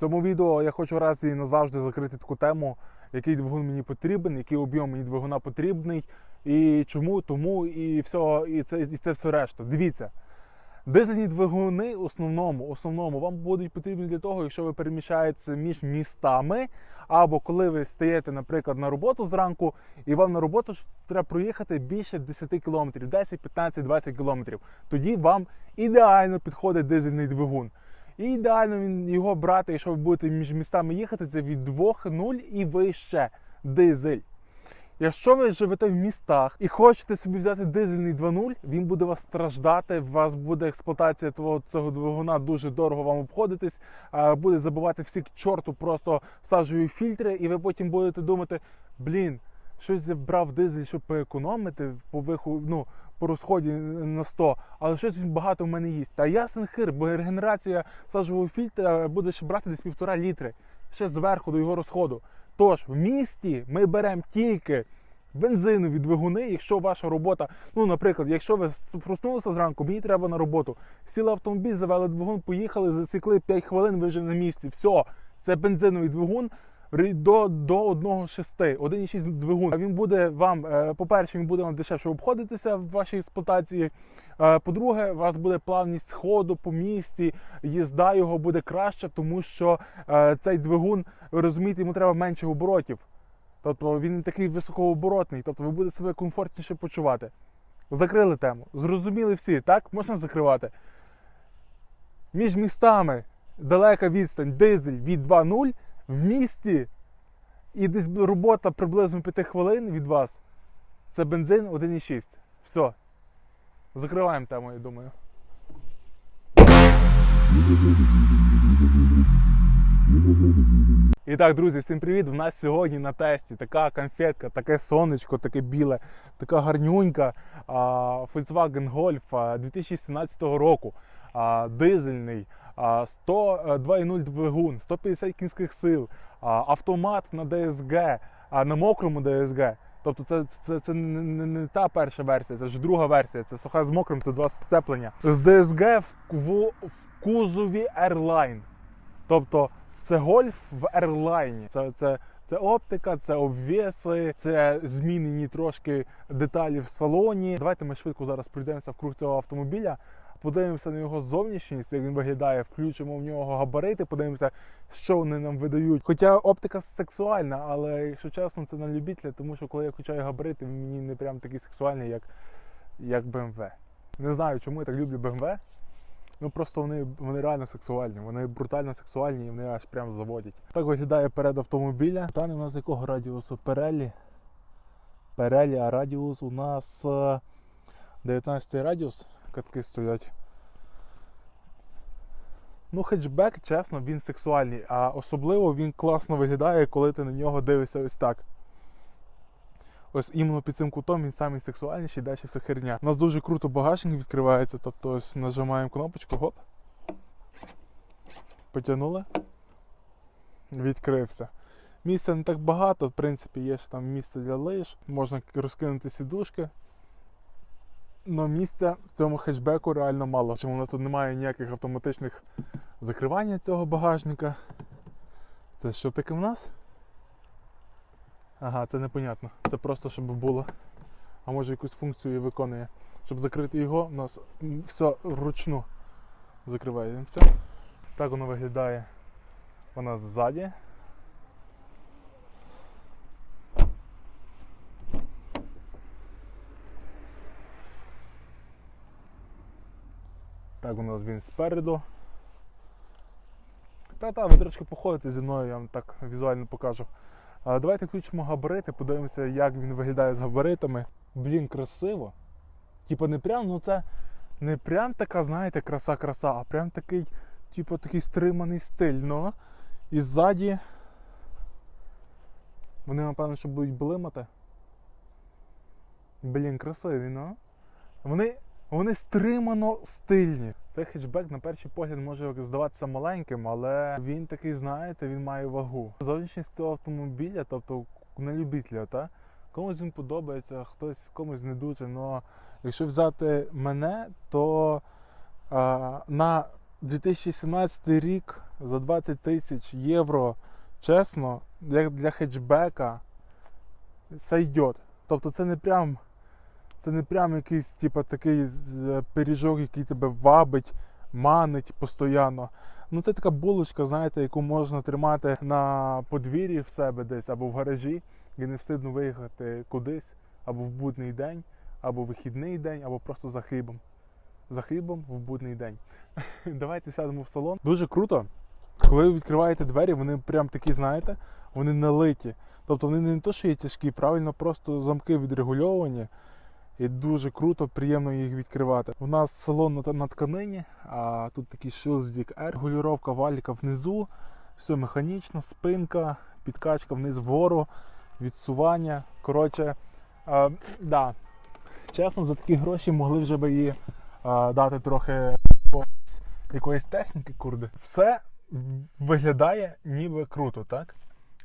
цьому відео я хочу раз і назавжди закрити таку тему, який двигун мені потрібен, який об'єм мені двигуна потрібний, і чому, тому, і все, і це, і це все решта. Дивіться. Дизельні двигуни основному, основному вам будуть потрібні для того, якщо ви переміщаєтеся між містами, або коли ви стаєте, наприклад, на роботу зранку, і вам на роботу треба проїхати більше 10 км, 10, 15, 20 км. Тоді вам ідеально підходить дизельний двигун. І ідеально він його брати, якщо ви будете між містами їхати, це від 2.0 і вище дизель. Якщо ви живете в містах і хочете собі взяти дизельний 2.0, він буде вас страждати. У вас буде експлуатація того цього двигуна дуже дорого вам обходитись, буде забивати всі к чорту просто сажові фільтри, і ви потім будете думати: блін, щось я брав дизель, щоб поекономити по виху, ну, по розході на 100, але щось він багато в мене їсть. Та ясен хир, бо регенерація сажового фільтра буде ще брати десь півтора літри ще зверху до його розходу. Тож в місті ми беремо тільки бензинові двигуни, якщо ваша робота, ну, наприклад, якщо ви проснулися зранку, мені треба на роботу, сіли автомобіль, завели двигун, поїхали, засікли 5 хвилин, ви вже на місці. Все, це бензиновий двигун. До, до 1,6, 1,6 двигун. Він буде вам, е, по-перше, він буде вам дешевше обходитися в вашій експлуатації. Е, По-друге, у вас буде плавність сходу по місті, їзда його буде краща, тому що е, цей двигун, ви розумієте, йому треба менше оборотів. Тобто він не такий високооборотний, тобто ви будете себе комфортніше почувати. Закрили тему. Зрозуміли всі, так? Можна закривати. Між містами далека відстань, дизель від 2.0 в місті і десь робота приблизно 5 хвилин від вас. Це бензин 1,6. Все. Закриваємо тему, я думаю. І так, друзі, всім привіт! У нас сьогодні на тесті така конфетка, таке сонечко, таке біле, така гарнюнька Volkswagen Golf 2017 року. Дизельний, а, 100, е, 2.0 двигун, 150 кінських сил, автомат на а, на мокрому DSG. Тобто це, це, це не, не, та перша версія, це вже друга версія. Це суха з мокрим, то два сцеплення. З DSG в, в, в кузові Airline. Тобто це гольф в Airline. Це, це, це оптика, це обвіси, це змінені трошки деталі в салоні. Давайте ми швидко зараз пройдемося в круг цього автомобіля. Подивимося на його зовнішність, як він виглядає, включимо в нього габарити, подивимося, що вони нам видають. Хоча оптика сексуальна, але якщо чесно, це на любителя, тому що коли я включаю габарити, мені не прям такий сексуальний, як, як BMW. Не знаю, чому я так люблю BMW. Ну просто вони, вони реально сексуальні, вони брутально сексуальні і вони аж прям заводять. Так виглядає перед автомобіля. Питання у нас якого радіусу? Перелі. Перелі, а радіус у нас е, 19 радіус. Катки стоять. Ну, хетчбек, чесно, він сексуальний, а особливо він класно виглядає, коли ти на нього дивишся ось так. Ось іменно під цим кутом він самий сексуальніший, далі все херня. У нас дуже круто багажник відкривається, тобто ось нажимаємо кнопочку, гоп. Потягнули. Відкрився. Місця не так багато, в принципі, є ще там місце для лиш, можна розкинути сідушки. Но місця в цьому хетчбеку реально мало. Чому у нас тут немає ніяких автоматичних закривання цього багажника. Це що таке в нас? Ага, це непонятно. Це просто щоб було. А може якусь функцію виконує. Щоб закрити його, у нас все вручну закривається. Так воно виглядає нас ззаді. Так у нас він спереду. Та-та, ви трошки походите зі мною, я вам так візуально покажу. А, Давайте включимо габарити, подивимося, як він виглядає з габаритами. Блін, красиво. Типа не прям, ну це не прям така, знаєте, краса-краса, а прям такий, типу, такий стриманий стиль. Ну. І ззаді. Вони, напевно, що будуть блимати. Блін, красиві, ну. Вони, вони стримано стильні. Цей хетчбек на перший погляд може здаватися маленьким, але він такий, знаєте, він має вагу. Зовнішність цього автомобіля, тобто на любителя, та? комусь він подобається, хтось комусь не дуже. Но якщо взяти мене, то а, на 2017 рік за 20 тисяч євро, чесно, для, для хетчбека сойдет. Тобто це не прям. Це не прям якийсь типу, такий пиріжок, який тебе вабить, манить постійно. Ну це така булочка, знаєте, яку можна тримати на подвір'ї в себе десь або в гаражі, і не встигну виїхати кудись, або в будний день, або вихідний день, або просто за хлібом. За хлібом в будний день. Давайте сядемо в салон. Дуже круто. Коли ви відкриваєте двері, вони прям такі, знаєте, вони налиті. Тобто вони не то, що є тяжкі, правильно, просто замки відрегульовані. І дуже круто, приємно їх відкривати. У нас салон на, тканині, а тут такий шилздік R, регулювання валіка внизу, все механічно, спинка, підкачка вниз вгору, відсування. Коротше, а, да. чесно, за такі гроші могли вже би її а, дати трохи якоїсь техніки, курди. Все виглядає ніби круто, так?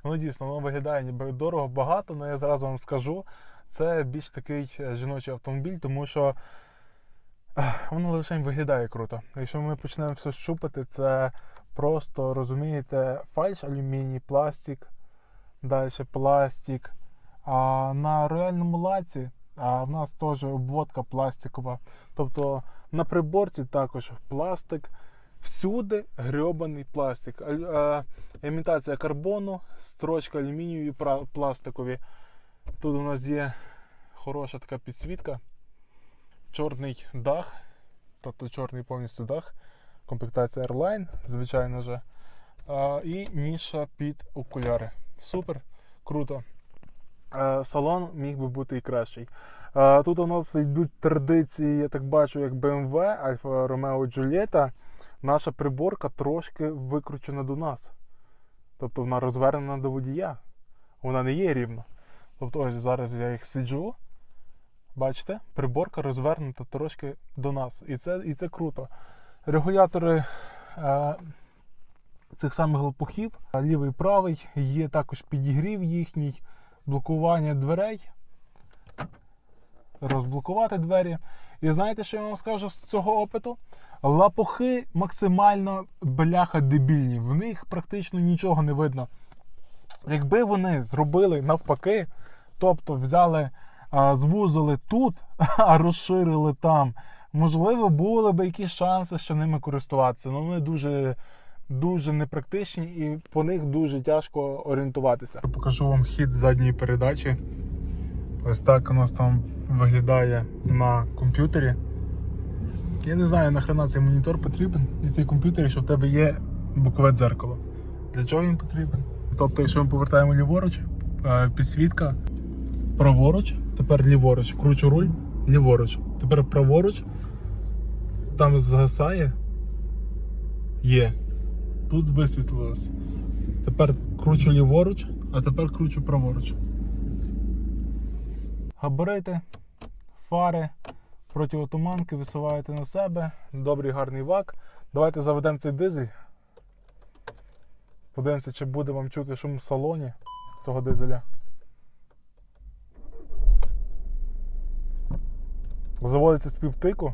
Ну дійсно, воно виглядає ніби дорого, багато, але я зразу вам скажу, це більш такий е, жіночий автомобіль, тому що воно лише виглядає круто. Якщо ми почнемо все щупати, це просто розумієте, фальш, алюміній, пластик, далі пластик. А на рояльному лаці а в нас теж обводка пластикова. Тобто на приборці також пластик. Всюди грьобаний пластик. Е, Імітація карбону, строчка алюмінію і пластикові. Тут у нас є хороша така підсвітка, чорний дах, тобто чорний повністю дах, комплектація Airline, звичайно же. А, і ніша під окуляри. Супер, круто. Е, Салон міг би бути і кращий. Е, Тут у нас йдуть традиції, я так бачу, як BMW, Alfa Romeo Giulietta. Наша приборка трошки викручена до нас. Тобто вона розвернена до водія. Вона не є рівна. Тобто ось зараз я їх сиджу. Бачите, приборка розвернута трошки до нас. І це, і це круто. Регулятори е, цих самих лопухів, лівий правий, є також підігрів їхній, блокування дверей. Розблокувати двері. І знаєте, що я вам скажу з цього опиту? Лапухи максимально бляха дебільні. В них практично нічого не видно. Якби вони зробили навпаки, тобто взяли, звузили тут, а розширили там, можливо, були б якісь шанси, що ними користуватися. Ну вони дуже, дуже непрактичні і по них дуже тяжко орієнтуватися. Покажу вам хід задньої передачі. Ось так у нас там виглядає на комп'ютері. Я не знаю, нахрена цей монітор потрібен і цей комп'ютер, якщо в тебе є бокове дзеркало. Для чого він потрібен? Тобто, якщо ми повертаємо ліворуч, е, підсвітка праворуч, тепер ліворуч, кручу руль, ліворуч. Тепер праворуч, там згасає. Є. Тут висвітлилось. Тепер кручу ліворуч, а тепер кручу праворуч. Габарити, фари, протиотуманки висуваєте на себе. Добрий гарний вак. Давайте заведемо цей дизель. Подивимося, чи буде вам чути шум в салоні цього дизеля. Заводиться з півтику.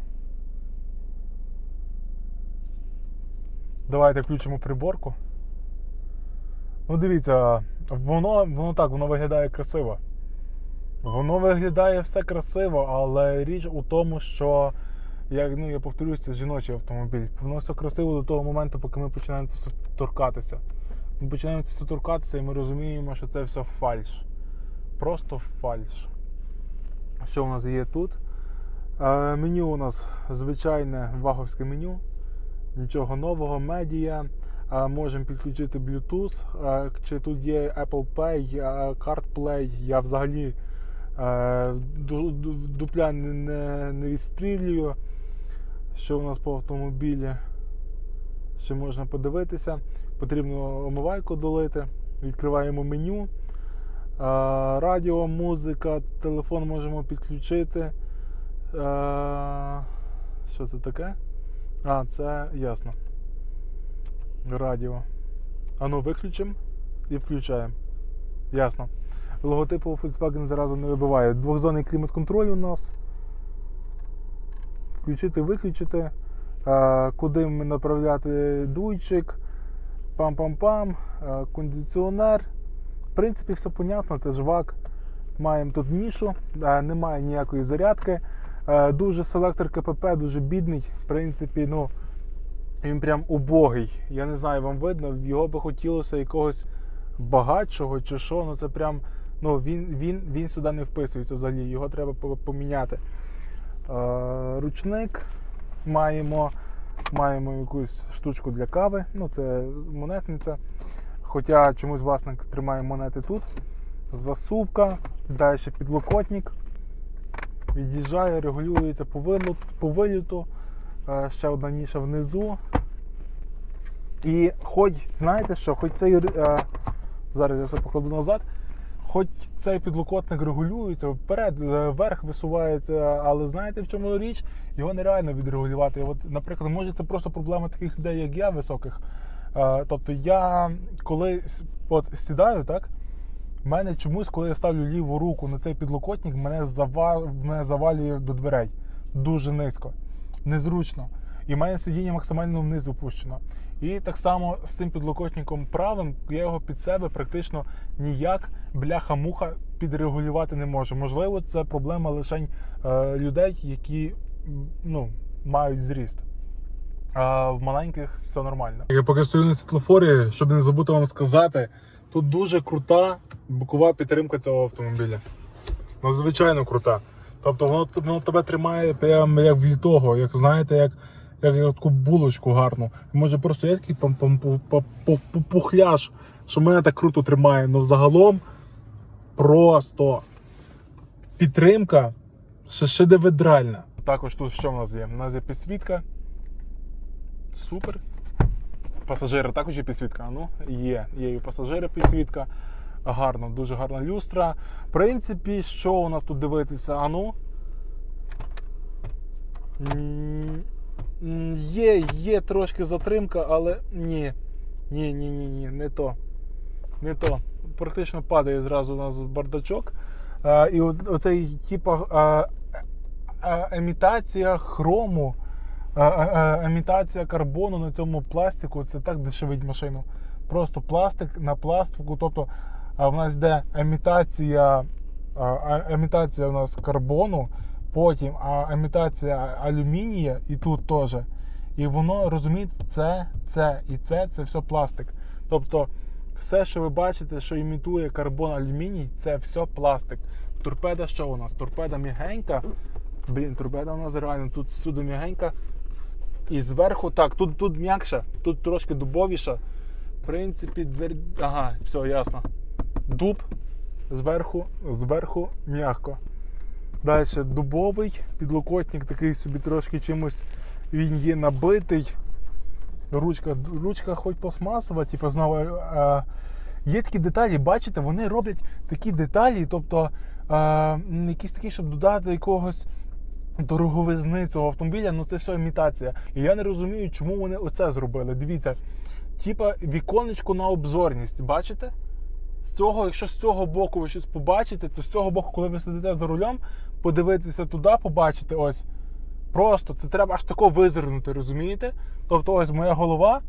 Давайте включимо приборку. Ну, дивіться, воно, воно так, воно виглядає красиво. Воно виглядає все красиво, але річ у тому, що, як ну, я повторюсь, це жіночий автомобіль. Воно все красиво до того моменту, поки ми починаємо торкатися. Ми починаємо це торкатися і ми розуміємо, що це все фальш. Просто фальш. Що у нас є тут? Е, меню у нас звичайне ваговське меню. Нічого нового, медіа. Е, можемо підключити Bluetooth. Е, чи тут є Apple Pay, е, CarPlay. Я взагалі е, ду- ду- дупля не, не відстрілюю. Що у нас по автомобілі? Ще можна подивитися. Потрібно омивайку долити. Відкриваємо меню. Радіо, музика, телефон можемо підключити. Що це таке? А, це ясно. Радіо. Ану, виключимо і включаємо. Ясно. Логотипу Volkswagen зразу не вибиває. Двохзонний клімат-контроль у нас. Включити, виключити. Куди ми направляти дуйчик. Пам-пам-пам, е, кондиціонер. В принципі, все понятно, це жвак. Маємо тут нішу, е, немає ніякої зарядки. Е, Дуже селектор КПП, дуже бідний. В принципі, ну, він прям убогий. Я не знаю, вам видно, його би хотілося якогось багатшого чи що. Ну це прям. Ну, він, він, він сюди не вписується взагалі, його треба поміняти. Ручник маємо, маємо якусь штучку для кави. Ну, це монетниця. Хоча чомусь власник тримає монети тут. Засувка, далі підлокотник. Від'їжджає, регулюється по виліту. Е, ще одна ніша внизу. І хоч, знаєте що, хоч цей. Е, зараз я все покладу назад. Хоч цей підлокотник регулюється, вперед, е, вверх висувається, але знаєте в чому річ? Його нереально відрегулювати. От, наприклад, може це просто проблема таких людей, як я, високих. Е, Тобто я коли от сідаю, так? в мене чомусь, коли я ставлю ліву руку на цей підлокотник, мене, зава... мене завалює до дверей. Дуже низько, незручно. І в мене сидіння максимально вниз опущено. І так само з цим підлокотником правим я його під себе практично ніяк бляха-муха підрегулювати не можу. Можливо, це проблема лише е, людей, які ну, мають зріст. А в маленьких все нормально. Я поки стою на світлофорі, щоб не забути вам сказати, тут дуже крута бокова підтримка цього автомобіля. Надзвичайно крута. Тобто воно, воно тебе тримає прямо як влітого, як знаєте, як, як, таку булочку гарну. Може просто є такий пам- пам- пу- пу- пу- пу- пухляж, що мене так круто тримає. Ну взагалом просто підтримка шедевральна. Також тут що в нас є? У нас є підсвітка. Супер. Пасажири також є підсвітка. Ну, є, є і у пасажира підсвітка. Гарно, дуже гарна люстра. В принципі, що у нас тут дивитися? А ну. М, м, Є, є трошки затримка, але ні. Ні, ні, ні, ні, не то. Не то. Практично падає зразу у нас бардачок. Е, і оцей типа емітація хрому, е, е, емітація карбону на цьому пластику це так дешевить машину. Просто пластик на пластику. Тобто а в нас йде емітація, а, а- емітація у нас карбону, потім а, емітація алюмінія і тут теж. І воно розумієте, це, це і це це все пластик. Тобто, все, що ви бачите, що імітує карбон алюміній, це все пластик. Торпеда що у нас? Торпеда м'ягенька. Блін, торпеда у нас реально тут всюди м'ягенька. І зверху так, тут, тут м'якша, тут трошки дубовіша. В принципі, двері. Ага, все ясно. Дуб зверху, зверху м'яко. Далі дубовий підлокотник, такий собі трошки чимось він є набитий. Ручка, ручка хоч пластмасова, типу, знову. Е, є такі деталі, бачите, вони роблять такі деталі, тобто е, якісь такі, щоб додати якогось дороговизни цього автомобіля, ну це все імітація. І я не розумію, чому вони оце зробили. Дивіться, типа віконечко на обзорність, бачите? З цього, якщо з цього боку ви щось побачите, то з цього боку, коли ви сидите за рулем, подивитися туди, побачите ось. Просто це треба аж тако визирнути, розумієте? Тобто, ось моя голова,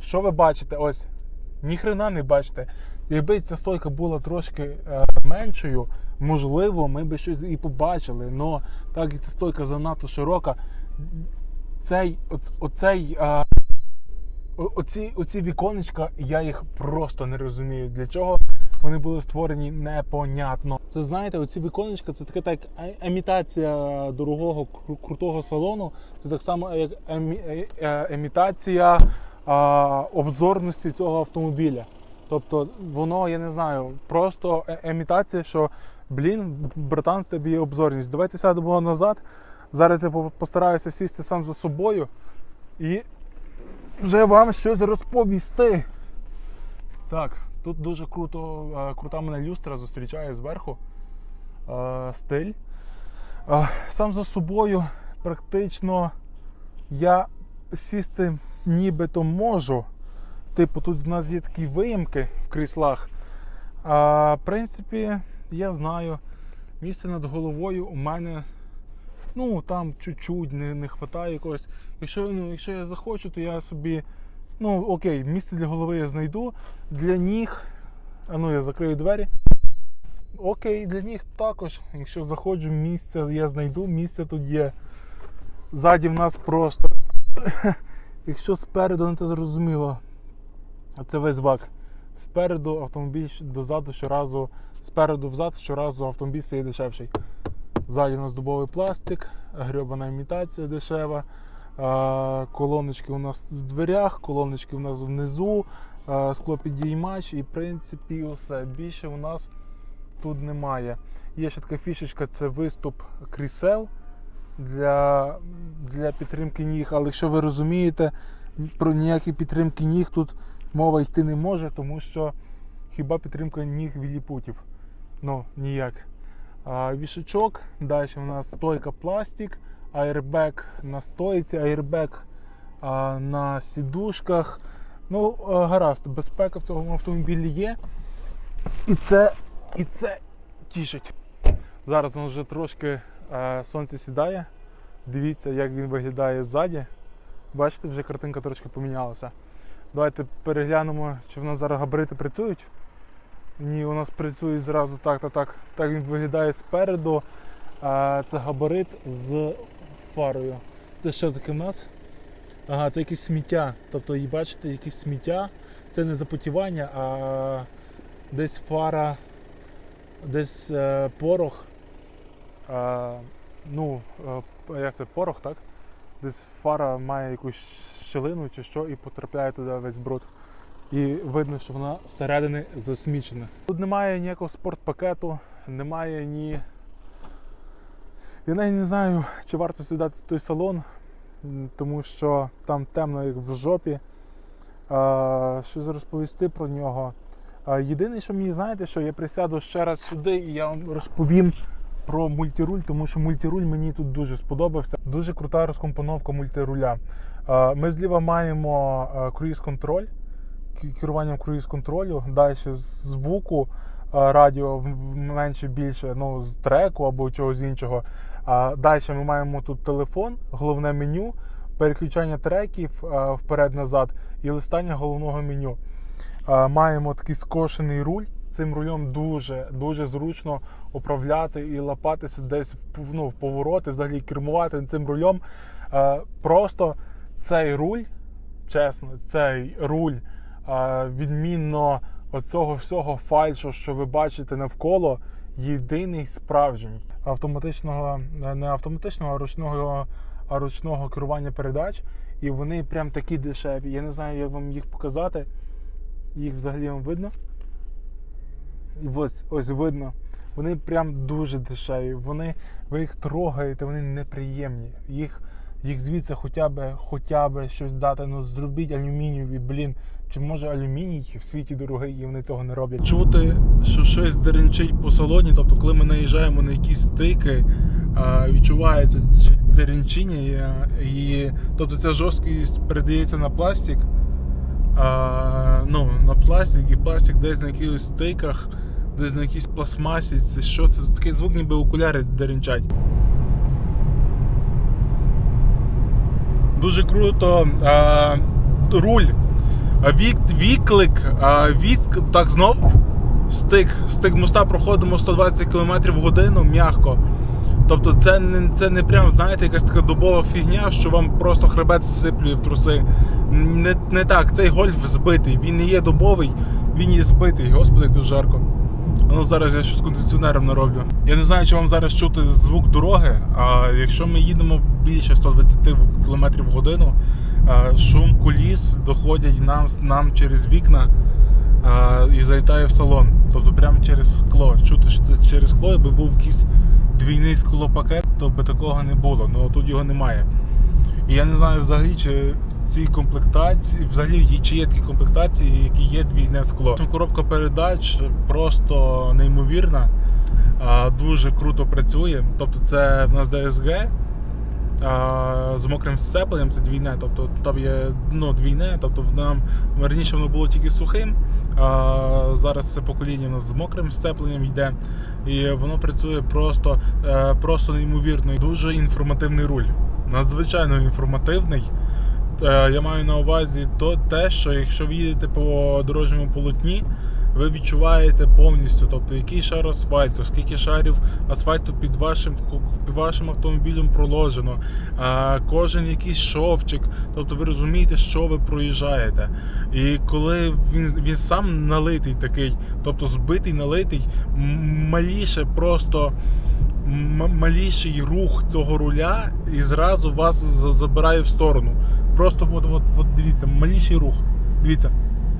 що ви бачите? Ось ніхрена не бачите. Якби ця стойка була трошки е, меншою, можливо, ми би щось і побачили. Но так як ця стойка занадто широка, цей, оц- оцей, е, оці, оці віконечка, я їх просто не розумію. Для чого вони були створені непонятно. Це знаєте, оці віконечка це така так е- емітація дорогого крутого салону. Це так само як емі, е- е- емітація а, обзорності цього автомобіля. Тобто воно, я не знаю, просто е- емітація, що блін, братан, в тебе є обзорність. Давайте сядемо назад. Зараз я постараюся сісти сам за собою і вже вам щось розповісти. Так, тут дуже круто, е, крута мене люстра зустрічає зверху. Е, Стиль. Е, Сам за собою практично я сісти нібито можу. Типу, тут в нас є такі виїмки в кріслах. А, в принципі, я знаю, місце над головою у мене ну там чуть-чуть не, не вистачає якогось. Якщо, ну, якщо я захочу, то я собі Ну, окей, місце для голови я знайду. Для ніг. А ну я закрию двері. Окей, для ніг також. Якщо заходжу, місце я знайду, місце тут є. Ззаді в нас просто. Якщо спереду, ну це зрозуміло. Це весь бак. Спереду автомобіль дозаду щоразу, спереду взад щоразу автомобіль стає дешевший. Ззаді у нас дубовий пластик, грьобана імітація дешева. Колоночки у нас в дверях, колоночки у нас внизу, склопідіймач і в принципі все. Більше у нас тут немає. Є ще така фішечка, це виступ крісел для, для підтримки ніг. Але якщо ви розумієте, про ніякі підтримки ніг тут мова йти не може, тому що хіба підтримка ніг віліпутів? Ну, ніяк. А, вішачок, далі у нас стойка пластик, аербек на стойці, аербек а, на сідушках. Ну, гаразд, безпека в цьому автомобілі є. І це, і це тішить. Зараз воно вже трошки е, сонце сідає. Дивіться, як він виглядає ззаді. Бачите, вже картинка трошки помінялася. Давайте переглянемо, чи в нас зараз габарити працюють. Ні, у нас працює зразу так, так, так. Він виглядає спереду. А, це габарит з фарою. Це що таке в нас? Ага, це якесь сміття. Тобто, і бачите, якесь сміття. Це не запотівання, а десь фара, десь е, порох. Е, ну, е, як це порох, так? Десь фара має якусь щелину чи що і потрапляє туди весь бруд. І видно, що вона зсередини засмічена. Тут немає ніякого спортпакету, немає ні. Я навіть не знаю, чи варто сідати в той салон, тому що там темно, як в жопі. А, що розповісти про нього? Єдине, що мені знаєте, що я присяду ще раз сюди і я вам розповім про мультируль, тому що мультируль мені тут дуже сподобався. Дуже крута розкомпоновка мультируля. Ми зліва маємо круїз-контроль, керуванням круїз-контролю, далі звуку радіо в- в- менше більше, ну, з треку або чогось іншого. А далі ми маємо тут телефон, головне меню, переключання треків вперед-назад і листання головного меню. Маємо такий скошений руль. Цим рулем дуже дуже зручно управляти і лапатися десь в, ну, в повороти, взагалі кермувати цим рулем. Просто цей руль, чесно, цей руль відмінно оцього всього фальшу, що ви бачите навколо, єдиний справжній автоматичного, не автоматичного, а ручного, а ручного керування передач. І вони прям такі дешеві. Я не знаю, як вам їх показати. Їх взагалі вам видно? Ось, ось видно. Вони прям дуже дешеві. Вони, ви їх трогаєте, вони неприємні. Їх, їх звідси хоча б, хоча б щось дати. Ну зробіть алюмінієві, блін. Чи може алюміній в світі дорогий і вони цього не роблять? Чути, що щось деренчить по салоні, тобто, коли ми наїжджаємо на якісь стики, відчувається деренчіння, і, тобто ця жорсткість передається на пластик. Ну, на пластик і пластик десь на якихось стиках, десь на якійсь пластмасі. Це що це за такий звук, ніби окуляри деренчать. Дуже круто. А, руль. Вік, віклик, вік, так знов. Стик. Стик моста проходимо 120 км в годину м'яко. Тобто це не, це не прям, знаєте, якась така дубова фігня, що вам просто хребет сиплює в труси. Не, не так, цей гольф збитий, він не є дубовий, він є збитий. Господи, тут жарко. Ну зараз я щось кондиціонером нароблю. Я не знаю, чи вам зараз чути звук дороги. А якщо ми їдемо більше 120 км в годину, шум коліс доходять нам, нам через вікна а, і залітає в салон. Тобто прямо через скло. Чути, що це через скло, якби був якийсь двійний склопакет, то би такого не було. Ну тут його немає. І я не знаю взагалі, чи в цій комплектації, взагалі чи є такі комплектації, які є двійне скло. Коробка передач просто неймовірна, дуже круто працює. Тобто це в нас DSG а, з мокрим сцепленням, це двійне. Тобто там є ну, двійне, тобто нам раніше воно було тільки сухим. А зараз це покоління у нас з мокрим сцепленням йде, і воно працює просто, е, просто неймовірно. Дуже інформативний руль надзвичайно інформативний. Е, Я маю на увазі то, те, що якщо ви їдете по дорожньому полотні, ви відчуваєте повністю, тобто який шар асфальту, скільки шарів асфальту під вашим, під вашим автомобілем проложено, кожен якийсь шовчик, тобто ви розумієте, що ви проїжджаєте. І коли він, він сам налитий такий, тобто збитий, налитий, маліше просто маліший рух цього руля і зразу вас забирає в сторону. Просто от, от, от дивіться, маліший рух. Дивіться.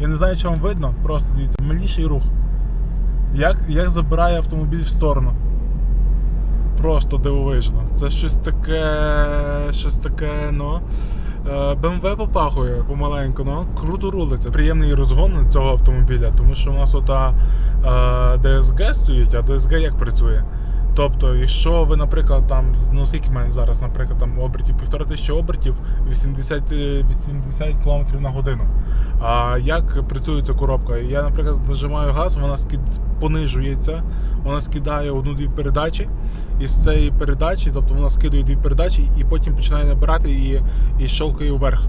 Я не знаю, чи вам видно, просто дивіться, маліший рух. Як, як забирає автомобіль в сторону. Просто дивовижно. Це щось таке. Щось таке, ну. е, BMW попахує помаленьку, ну круто рулиться. Приємний розгон цього автомобіля, тому що у нас ота е, DSG стоїть, а DSG як працює? Тобто, якщо ви, наприклад, там, ну скільки в мене зараз, наприклад, там обертів, півтора тисячі обертів, 80, е, 80 км на годину. А як працює ця коробка? Я, наприклад, нажимаю газ, вона скид... понижується, вона скидає одну-дві передачі, і з цієї передачі, тобто вона скидає дві передачі і потім починає набирати і, і щолкає вверх.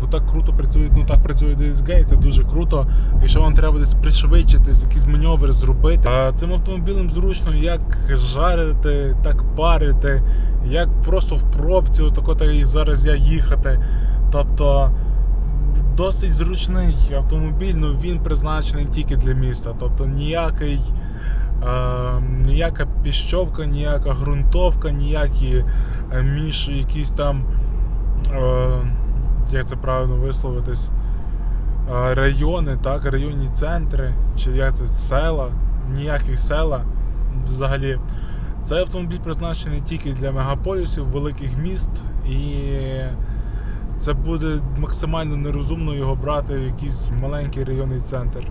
Тобто так круто працює, ну так працює DSG, це дуже круто. Якщо вам треба десь пришвидшитись, якийсь маневр зробити. А цим автомобілем зручно як жарити, так парити, як просто в пробці, отако так і зараз я їхати. Тобто досить зручний автомобіль, ну він призначений тільки для міста. Тобто ніякий. Е, ніяка піщовка, ніяка ґрунтовка, ніякі між якісь там, е, як це правильно висловитись, райони, так, районні центри, чи як це села, ніяких села взагалі. Цей автомобіль призначений тільки для мегаполісів, великих міст, і це буде максимально нерозумно його брати в якийсь маленький районний центр.